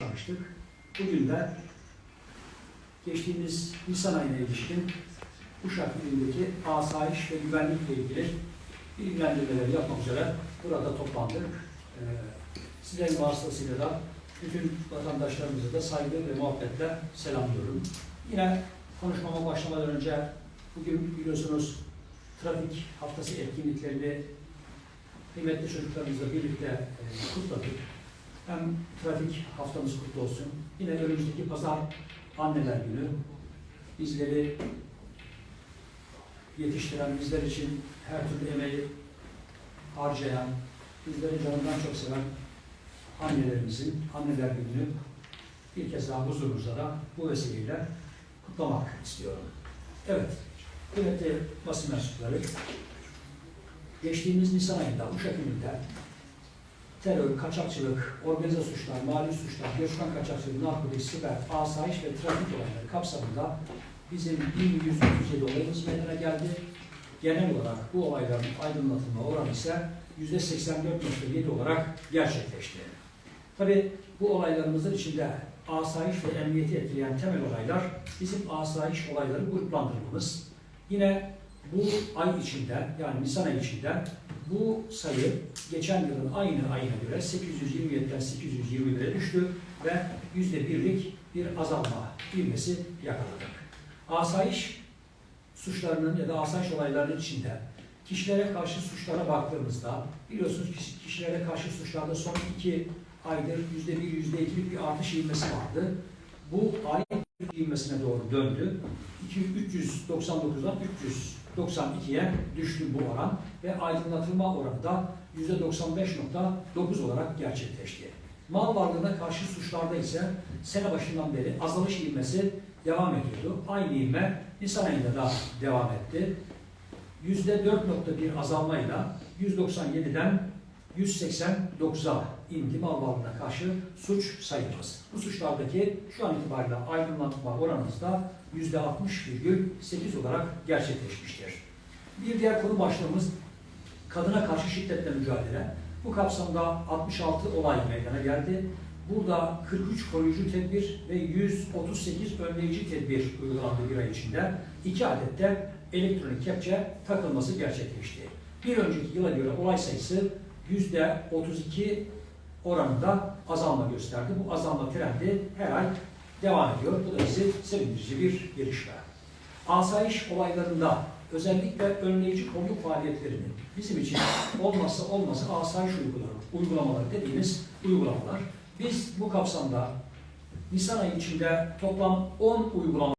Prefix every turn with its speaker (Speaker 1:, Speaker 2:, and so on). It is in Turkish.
Speaker 1: başlamıştık. Bugün de geçtiğimiz Nisan ayına ilişkin Uşak ilindeki asayiş ve güvenlikle ilgili bilgilendirmeleri yapmak üzere burada toplandık. Ee, sizlerin vasıtasıyla da bütün vatandaşlarımızı da saygı ve muhabbetle selamlıyorum. Yine konuşmama başlamadan önce bugün biliyorsunuz trafik haftası etkinliklerini kıymetli çocuklarımızla birlikte e, kutladık. Hem trafik haftamız kutlu olsun. Yine önümüzdeki pazar anneler günü. Bizleri yetiştiren, bizler için her türlü emeği harcayan, bizleri canından çok seven annelerimizin anneler gününü bir kez daha huzurunuzda da bu vesileyle kutlamak istiyorum. Evet, kıymetli basın mensupları, geçtiğimiz Nisan ayında Uşak ilinde terör, kaçakçılık, organize suçlar, mali suçlar, göçmen kaçakçılığı, narkotik, siber, asayiş ve trafik olayları kapsamında bizim 1137 olayımız meydana geldi. Genel olarak bu olayların aydınlatılma oranı ise %84.7 olarak gerçekleşti. Tabi bu olaylarımızın içinde asayiş ve emniyeti etkileyen temel olaylar bizim asayiş olayları gruplandırmamız. Yine bu ay içinde yani Nisan ayı içinde bu sayı geçen yılın aynı ayına göre 827'den 821'e düştü ve yüzde birlik bir azalma ivmesi yakaladık. Asayiş suçlarının ya da asayiş olaylarının içinde kişilere karşı suçlara baktığımızda biliyorsunuz ki kişilere karşı suçlarda son iki aydır yüzde bir, yüzde ikilik bir artış ivmesi vardı. Bu aylık ivmesine doğru döndü. 399'dan 392'ye düştü bu oran ve aydınlatılma oranı da %95.9 olarak gerçekleşti. Mal varlığına karşı suçlarda ise sene başından beri azalış ivmesi devam ediyordu. Aynı ivme Nisan ayında da devam etti. %4.1 azalmayla 197'den 189'a indi mal varlığına karşı suç sayımız. Bu suçlardaki şu an itibariyle aydınlatma oranımız da %60,8 olarak gerçekleşmiştir. Bir diğer konu başlığımız kadına karşı şiddetle mücadele. Bu kapsamda 66 olay meydana geldi. Burada 43 koruyucu tedbir ve 138 önleyici tedbir uygulandı bir ay içinde. İki adet de elektronik kepçe takılması gerçekleşti. Bir önceki yıla göre olay sayısı %32 oranında azalma gösterdi. Bu azalma trendi her ay devam ediyor. Bu da bizi sevindirici bir gelişme. Asayiş olaylarında özellikle önleyici kolluk faaliyetlerinin bizim için olmazsa olmazı asayiş uygulamaları, uygulamaları dediğimiz uygulamalar. Biz bu kapsamda Nisan ayı içinde toplam 10 uygulama